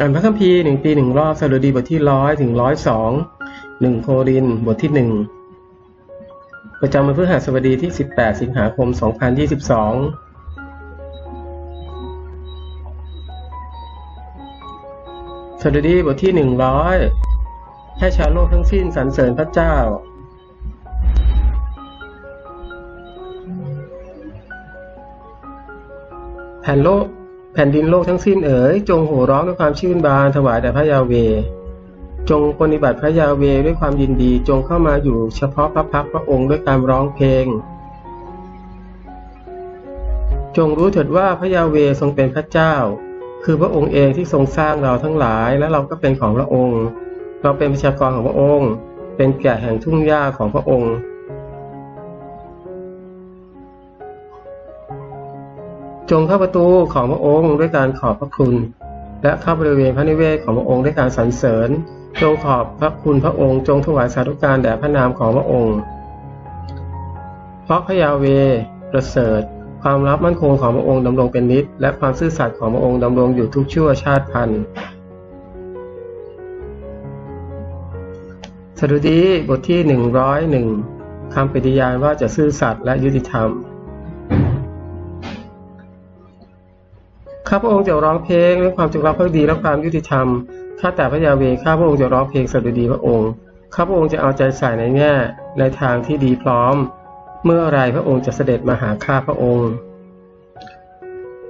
อ่านพระคัมภีร์หนึ่งปีหนึ่งรอบสดุดีบทที่ร้อยถึงร้อยสองหนึ่งโครินบทที่หนึ่งประจำวันพฤหัสบดีที่18สิงหาคม2022สดุดีบทที่100ให้ชาวโลกทั้งสิ้นสรรเสริญพระเจ้าแผ่นโลก แผ่นดินโลกทั้งสิ้นเอ๋ยจงโห่ร้องด้วยความชื่นบานถวายแด่พระยาเว จงปฏิบัติพระยาเวด้วยความยินดี จงเข้ามาอยู่เฉพาะพระพักพระองค์ด้วยการร้องเพลง จงรู้เถิดว่าพระยาเวทรงเป็นพระเจ้า คือพระองค์เองที่ทรงสร้างเราทั้งหลาย และเราก็เป็นของพระองค์ เราเป็นประชากรของพระองค์ เป็นแกะแห่งทุ่งหญ้าของพระองค์ จงเข้าประตูของพระองค์ด้วยการขอบพระคุณ และเข้าบริเวณพระนิเวศของพระองค์ด้วยการสรรเสริญ จงขอบพระคุณพระองค์ จงถวายสาธุการแด่พระนามของพระองค์ เพราะพระยาเวประเสริฐ ความลับมั่นคงของพระองค์ดำรงเป็นนิจและความซื่อสัตย์ของพระองค์ดำรงอยู่ทุกชั่วชาติพันธุ์สดุดีบทที่ 101คำปฏิญาณว่าจะซื่อสัตย์และยุติธรรม ข้าพระองค์จะร้องเพลงด้วยความจงรักภักดีและความยุติธรรม ข้าแต่พระยาเวข้าพระองค์จะร้องเพลงสดุดีพระองค์ ข้าพระองค์จะเอาใจใส่ในแง่ในทางที่ดีพร้อม เมื่อไรพระองค์จะเสด็จมาหาข้าพระองค์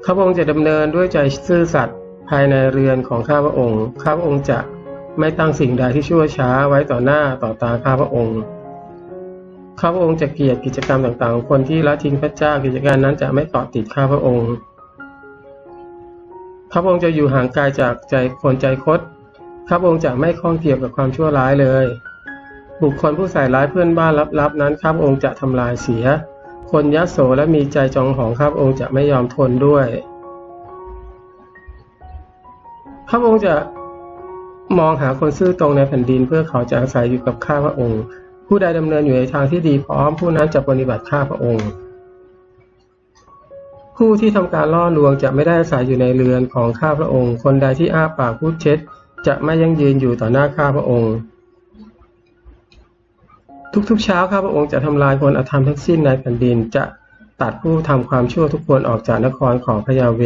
ข้าพระองค์จะดำเนินด้วยใจซื่อสัตย์ภายในเรือนของข้าพระองค์ ข้าพระองค์จะไม่ตั้งสิ่งใดที่ชั่วช้าไว้ต่อหน้าต่อตาข้าพระองค์ ข้าพระองค์จะเกลียดกิจกรรมต่างๆของคนที่ละทิ้งพระเจ้ากิจการนั้นจะไม่เกาะติดข้าพระองค์ ข้าพระองค์จะอยู่ห่างไกลจากใจคนใจคดข้าพระองค์จะไม่ข้องเกี่ยวกับความชั่วร้ายเลย บุคคลผู้ใส่ร้ายเพื่อนบ้านลับๆนั้นข้าพระองค์จะทำลายเสีย คนยโสและมีใจจองหองข้าพระองค์จะไม่ยอมทนด้วยข้าพระองค์จะมองหาคนซื่อตรงในแผ่นดินเพื่อเขาจะอาศัยอยู่กับข้าพระองค์ ผู้ใดดำเนินอยู่ในทางที่ดีพร้อมผู้นั้นจะปฏิบัติข้าพระองค์ ผู้ที่ทำการล่อลวงจะไม่ได้อาศัยอยู่ในเรือนของข้าพระองค์ คนใดที่อ้าปากพูดเท็จ จะไม่ยั่งยืนอยู่ต่อหน้าข้าพระองค์ ทุกๆเช้าข้าพระองค์จะทำลายคนอธรรมทั้งสิ้นในแผ่นดินจะตัดผู้ทำความชั่วทุกคนออกจากนครของพระยาเว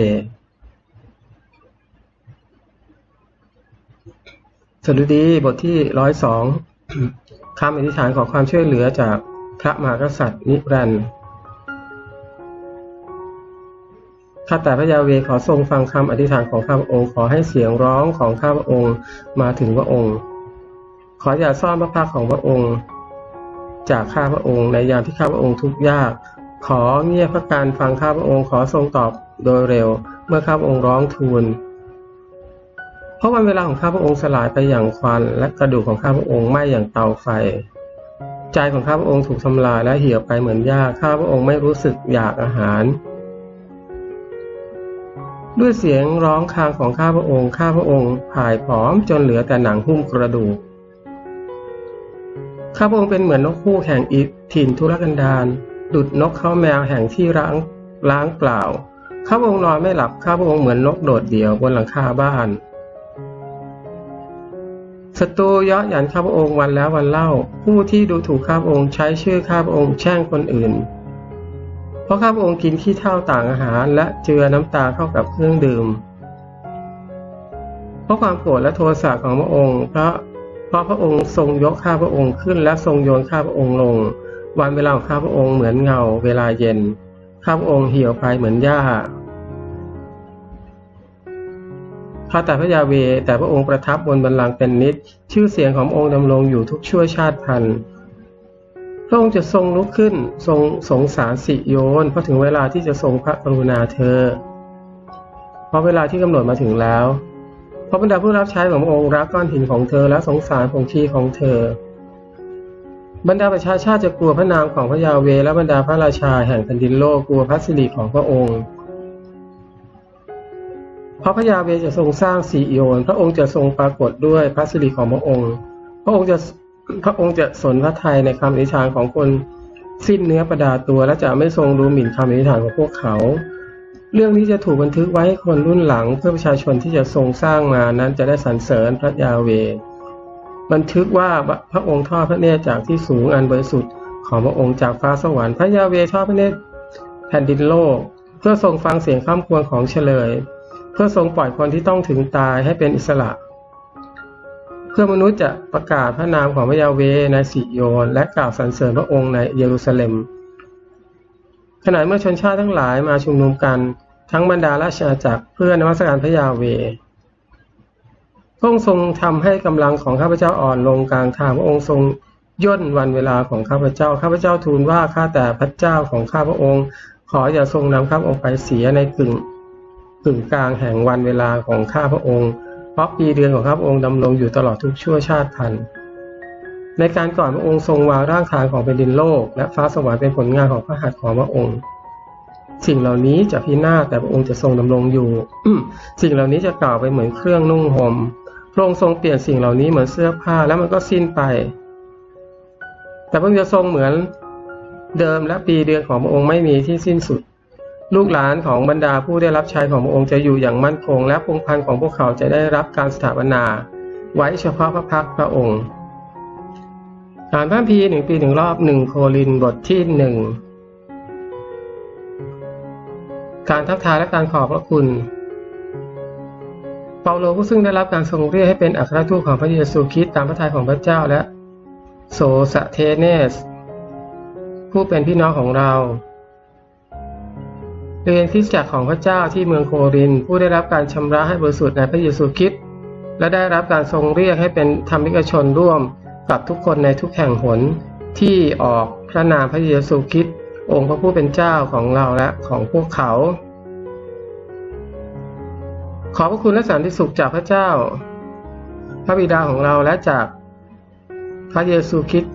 สดุดีบทที่ร้อยสองคำอธิษฐานขอความช่วยเหลือจากพระมหากษัตริย์นิรันดร์ ข้าแต่พระยาเวขอทรงฟังคำอธิษฐานของข้าพระองค์ ขอให้เสียงร้องของข้าพระองค์มาถึงพระองค์ ขออย่าซ่อนพระพักของพระองค์ จากข้าพระองค์ในยามที่ข้าพระองค์ทุกข์ยาก ขอเงียบพระการฟังข้าพระองค์ ขอทรงตอบโดยเร็ว เมื่อข้าพระองค์ร้องทูลเพราะวันเวลาของข้าพระองค์สลายไปอย่างควัน และกระดูกของข้าพระองค์ไหม้อย่างเตาไฟ ใจของข้าพระองค์ถูกทำลายและเหี่ยวไปเหมือนหญ้าข้าพระองค์ไม่รู้สึกอยากอาหาร ด้วยเสียงร้องคางของข้าพระองค์ ข้าพระองค์ผายผอมจนเหลือแต่หนังหุ้มกระดูก ข้าพระองค์เป็นเหมือนนกคู่แห่งอิถิ่นทุรกันดารดุดนกเข้าแมวแห่งที่ร้างล้างเปล่า ข้าพระองค์นอนไม่หลับ ข้าพระองค์เหมือนนกโดดเดี่ยวบนหลังคาบ้าน ศัตรูเยาะหยันข้าพระองค์วันแล้ววันเล่า ผู้ที่ดูถูกข้าพระองค์ใช้ชื่อข้าพระองค์แช่งคนอื่น เพราะข้าพระองค์กินขี้เถ้าต่างอาหาร และเจือน้ำตาเข้ากับเครื่องดื่ม เพราะความโกรธและโทสะของพระองค์เพราะเพราะพระองค์ทรงยกข้าพระองค์ขึ้นและทรงโยนข้าพระองค์ลง วันเวลาของข้าพระองค์เหมือนเงาเวลาเย็น ข้าพระองค์เหี่ยวไปเหมือนหญ้าข้าแต่พระยาเวแต่พระองค์ประทับบนบัลลังก์เป็นนิจชื่อเสียงขององค์ดำรงอยู่ทุกชั่วชาติพันธุ์ พระองค์จะทรงลุกขึ้นทรงสงสารสิโยนเพราะถึงเวลาที่จะทรงพระกรุณาเธอ เพราะเวลาที่กำหนดมาถึงแล้ว เพราะบรรดาผู้รับใช้ของพระองค์รักก้อนหินของเธอและสงสารผงชีของเธอ บรรดาประชาชาติจะกลัวพระนามของพระยาเวและบรรดาพระราชาแห่งแผ่นดินโลกกลัวพระสิริของพระองค์เพราะพระยาเวจะทรงสร้างสีโยนพระองค์จะทรงปรากฏด้วยพระสิริของพระองค์ พระองค์จะ พระองค์จะสนพระทัยในคำอธิษฐานของคนสิ้นเนื้อประดาตัว และจะไม่ทรงรู้หมิ่นคำอธิษฐานของพวกเขา เรื่องนี้จะถูกบันทึกไว้ให้คนรุ่นหลังเพื่อประชาชนที่จะทรงสร้างมานั้นจะได้สรรเสริญพระยาเว บันทึกว่าพระองค์ทอดพระเนตรจากที่สูงอันบริสุทธิ์ของพระองค์จากฟ้าสวรรค์พระยาเวทอดพระเนตรแผ่นดินโลก เพื่อทรงฟังเสียงข้ามควรของเฉลย เพื่อทรงปล่อยคนที่ต้องถึงตายให้เป็นอิสระ พื่อมนุษย์จะประกาศพระนามของพระยาเวในสิโยน และกล่าวสรรเสริญพระองค์ในเยรูซาเล็ม ขณะเมื่อชนชาติทั้งหลายมาชุมนุมกันทั้งบรรดาราชอาณาจักรเพื่อนมัสการพระยาเวพระองค์ทรงทำให้กำลังของข้าพเจ้าอ่อนลงกลางทางพระองค์ทรงย่นวันเวลาของข้าพเจ้า ข้าพเจ้าทูลว่าข้าแต่พระเจ้าของข้าพระองค์ ขออย่าทรงนำข้าพระองค์ไปเสียในกึ่งกึ่งกลางแห่งวันเวลาของข้าพระองค์ เพราะปีเดือนของพระองค์ดำรงอยู่ตลอดทุกชั่วชาติพันธุ์ในการก่อนพระองค์ทรงวางร่างฐานของแผ่นดินโลก และฟ้าสวรรค์เป็นผลงานของพระหัตถ์ของพระองค์ สิ่งเหล่านี้จะพินาศแต่พระองค์จะทรงดำรงอยู่สิ่งเหล่านี้จะกล่าวไปเหมือนเครื่องนุ่งหม่มพระองค์ทรงเปลี่ยนสิ่งเหล่านี้เหมือนเสื้อผ้าแล้วมันก็สิ้นไป แต่พระองค์จะทรงเหมือนเดิมและปีเดือนของพระองค์ไม่มีที่สิ้นสุด ลูกหลานของบรรดาผู้ได้รับใช้ของพระองค์จะอยู่อย่างมั่นคง และพงพันธ์ของพวกเขาจะได้รับการสถาปนา ไว้เฉพาะพระพักพระองค์อ่านพระพีหนึ่งปีหนึ่งรอบหนึ่งโคลินบทที่หนึ่งการทักทายและการขอบพระคุณ เปาโลผู้ซึ่งได้รับการทรงเรียกให้เป็นอัครทูตของพระเยซูคริสต์ตามพระทัยของพระเจ้าและโสสเทเนส ผู้เป็นพี่น้องของเรา เรียนคริสตจักรของพระเจ้าที่เมืองโคริน ผู้ได้รับการชำระให้บริสุทธิ์ในพระเยซูคริสต์และได้รับการทรงเรียกให้เป็นธรรมิกชนร่วมกับทุกคนในทุกแห่งหนที่ออกพระนามพระเยซูคริสต์องค์พระผู้เป็นเจ้าของเราและของพวกเขา ขอพระคุณและสันติสุขจากพระเจ้า พระบิดาของเราและจากพระเยซูคริสต์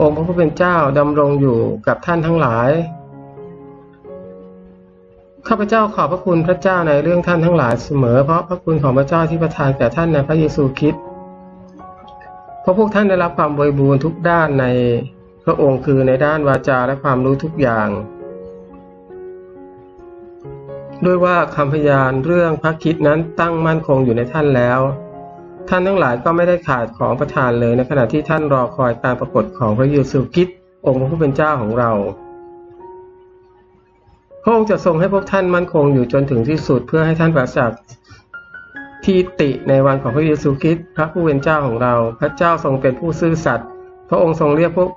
องค์พระผู้เป็นเจ้าดำรงอยู่กับท่านทั้งหลาย ข้าพเจ้าขอบพระคุณพระเจ้าในเรื่องท่านทั้งหลายเสมอ เพราะพระคุณของพระเจ้าที่ประทานแก่ท่านในพระเยซูคริสต์เพราะพวกท่านได้รับความบริบูรณ์ทุกด้านในพระองค์คือในด้านวาจาและความรู้ทุกอย่าง ด้วยว่าคำพยานเรื่องพระคิดนั้นตั้งมั่นคงอยู่ในท่านแล้ว ท่านทั้งหลายก็ไม่ได้ขาดของประทานเลยในขณะที่ท่านรอคอยการปรากฏของพระเยซูคริสต์องค์พระผู้เป็นเจ้าของเรา พระองค์จะทรงให้พวกท่านมั่นคงอยู่จนถึงที่สุดเพื่อให้ท่านปราศจากที่ติในวันของพระเยซูคริสต์พระผู้เป็นเจ้าของเรา พระเจ้าทรงเป็นผู้ซื่อสัตย์พระองค์ทรงเรียกพวก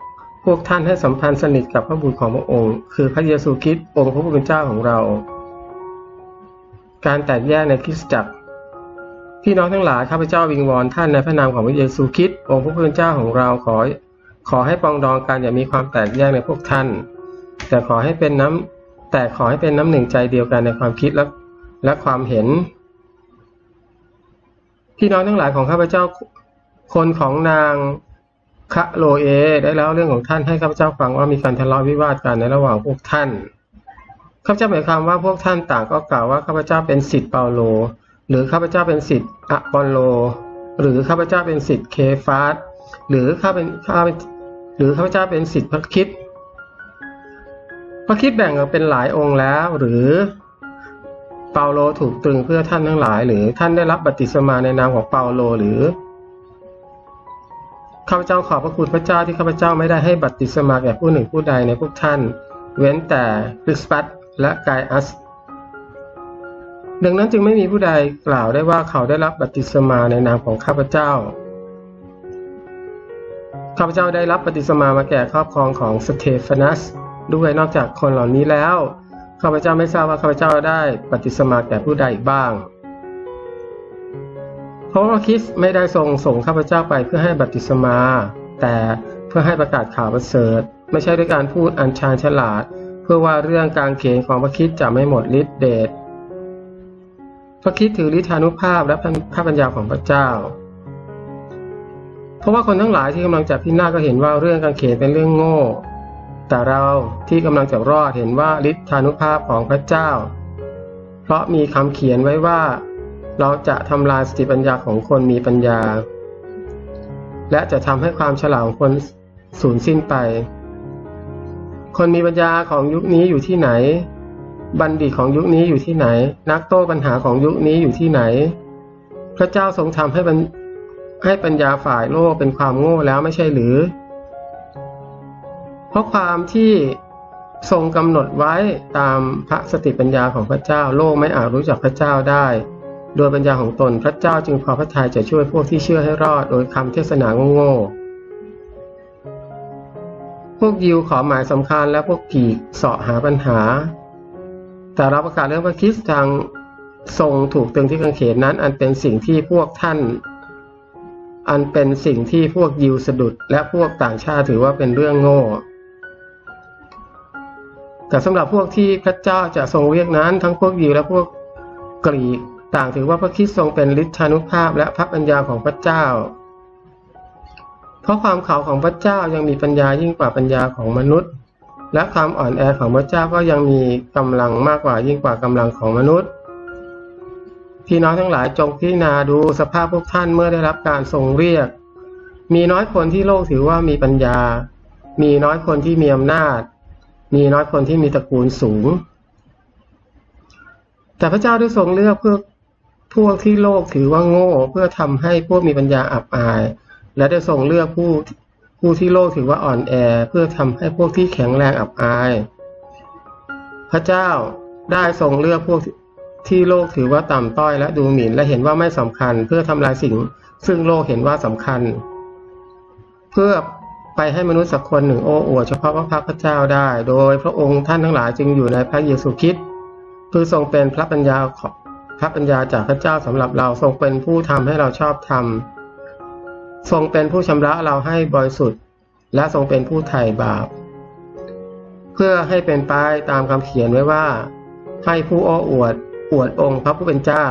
พวกท่านให้สัมพันธ์สนิทกับพระบุตรของพระองค์ คือพระเยซูคริสต์องค์พระผู้เป็นเจ้าของเรา การแตกแยกในคริสตจักรพี่น้องทั้งหลายข้าพเจ้าวิงวอนท่านในพระนามของพระเยซูคริสต์องค์พระผู้เป็นเจ้าของเราขอขอให้ปองดองกันอย่ามีความแตกแยกในพวกท่าน แต่ขอให้เป็นน้ำ แต่ขอให้เป็นน้ำหนึ่งใจเดียวกันในความคิดและและความเห็น พี่น้องทั้งหลายของข้าพเจ้า คนของนางคะโลเอ ได้แล้วเรื่องของท่านให้ข้าพเจ้าฟังว่ามีการทะเลาะวิวาทกันในระหว่างพวกท่านข้าพเจ้าหมายความว่าพวกท่านต่างก็กล่าวว่าข้าพเจ้าเป็นสิทธิ์เปาโล หรือข้าพเจ้าเป็นสิทธิ์อะปอลโล หรือข้าพเจ้าเป็นสิทธิ์เคฟาสหรือข้าเป็นข้าหรือข้าพเจ้าเป็นสิทธิ์พระคิด พระคิดแบ่งออกเป็นหลายองค์แล้วหรือเปาโลถูกตรึงเพื่อท่านทั้งหลาย หรือท่านได้รับบัติสมาในนามของเปาโลหรือข้าพเจ้าขอบพระคุณพระเจ้าที่ข้าพเจ้าไม่ได้ให้บัติสมาแก่ผู้หนึ่งผู้ใดในพวกท่าน เว้นแต่คริสปัสและกายอัส ดังนั้นจึงไม่มีผู้ใดกล่าวได้ว่าเขาได้รับบัติสมาในนามของข้าพเจ้าข้าพเจ้าได้รับปฏิสมามาแก่ครอบครองของสเตฟานัส ด้วยนอกจากคนเหล่านี้แล้วข้าพเจ้าไม่ทราบว่าข้าพเจ้าได้ปฏิสมาแก่ผู้ใดอีกบ้างเพราะว่าคริสไม่ได้ทรงส่งข้าพเจ้าไปเพื่อให้บัติศมา แต่เพื่อให้ประกาศข่าวประเสริฐ ไม่ใช่ด้วยการพูดอันชาญฉลาด เพื่อว่าเรื่องการเขียนของพระคิดจะไม่หมดฤทธิเดชพระคิดถือฤทธานุภาพและพระปัญญาของพระเจ้า เพราะว่าคนทั้งหลายที่กำลังจับพินาศก็เห็นว่าเรื่องการเขียนเป็นเรื่องโง่ แต่เราที่กำลังจะรอดเห็นว่าฤทธานุภาพของพระเจ้า เพราะมีคำเขียนไว้ว่า เราจะทำลายสติปัญญาของคนมีปัญญา และจะทำให้ความฉลาดของคนสูญสิ้นไป คนมีปัญญาของยุคนี้อยู่ที่ไหน บัณฑิตของยุคนี้อยู่ที่ไหน นักโต้ปัญหาของยุคนี้อยู่ที่ไหน พระเจ้าทรงทำให้ปัญให้ปัญญาฝ่ายโลกเป็นความโง่แล้วไม่ใช่หรือ ราะความที่ทรงกำหนดไว้ตามพระสติปัญญาของพระเจ้า โลกไม่อาจรู้จักพระเจ้าได้ โดยปัญญาของตนพระเจ้าจึงพอพระทัยจะช่วยพวกที่เชื่อให้รอดโดยคำเทศนาโง่ๆพวกยิวขอหมายสำคัญและพวกผีเสาะหาปัญหา แต่เราประกาศเรื่องพระคริสต์ทางทรงถูกตึงที่กางเขนนั้น อันเป็นสิ่งที่พวกท่าน อันเป็นสิ่งที่พวกยิวสะดุด และพวกต่างชาติถือว่าเป็นเรื่องโง่ แต่สำหรับพวกที่พระเจ้าจะทรงเรียกนั้น ทั้งพวกยิวและพวกกรีกต่างถือว่าพระคริสต์ทรงเป็นฤทธานุภาพและพระปัญญาของพระเจ้า เพราะความเขาของพระเจ้ายังมีปัญญายิ่งกว่าปัญญาของมนุษย์ และความอ่อนแอของพระเจ้าก็ยังมีกำลังมากกว่ายิ่งกว่ากำลังของมนุษย์พี่น้องทั้งหลายจงพิจารณาดูสภาพพวกท่านเมื่อได้รับการทรงเรียก มีน้อยคนที่โลกถือว่ามีปัญญา มีน้อยคนที่มีอำนาจ มีน้อยคนที่มีตระกูลสูง แต่พระเจ้าได้ทรงเลือกเพื่อพวกที่โลกถือว่าโง่เพื่อทำให้พวกมีปัญญาอับอาย และได้ทรงเลือกผู้ผู้ที่โลกถือว่าอ่อนแอ เพื่อทำให้พวกที่แข็งแรงอับอาย พระเจ้าได้ทรงเลือกพวกที่โลกถือว่าต่ำต้อยและดูหมิ่น และเห็นว่าไม่สำคัญ เพื่อทำลายสิ่ง ซึ่งโลกเห็นว่าสำคัญ เพื่อ ไปให้มนุษย์สักคนหนึ่งโอ้อวดเฉพาะพระพักพระเจ้าได้ โดยพระองค์ท่านทั้งหลายจึงอยู่ในพระเยซูคริสต์คือทรงเป็นพระปัญญาของพระปัญญาจากพระเจ้าสำหรับเราทรงเป็นผู้ทำให้เราชอบธรรมทรงเป็นผู้ชำระเราให้บริสุทธิ์ และทรงเป็นผู้ไถ่บาป เพื่อให้เป็นไปตามคำเขียนไว้ว่า ให้ผู้โอ้อวดอวดองค์พระผู้เป็นเจ้า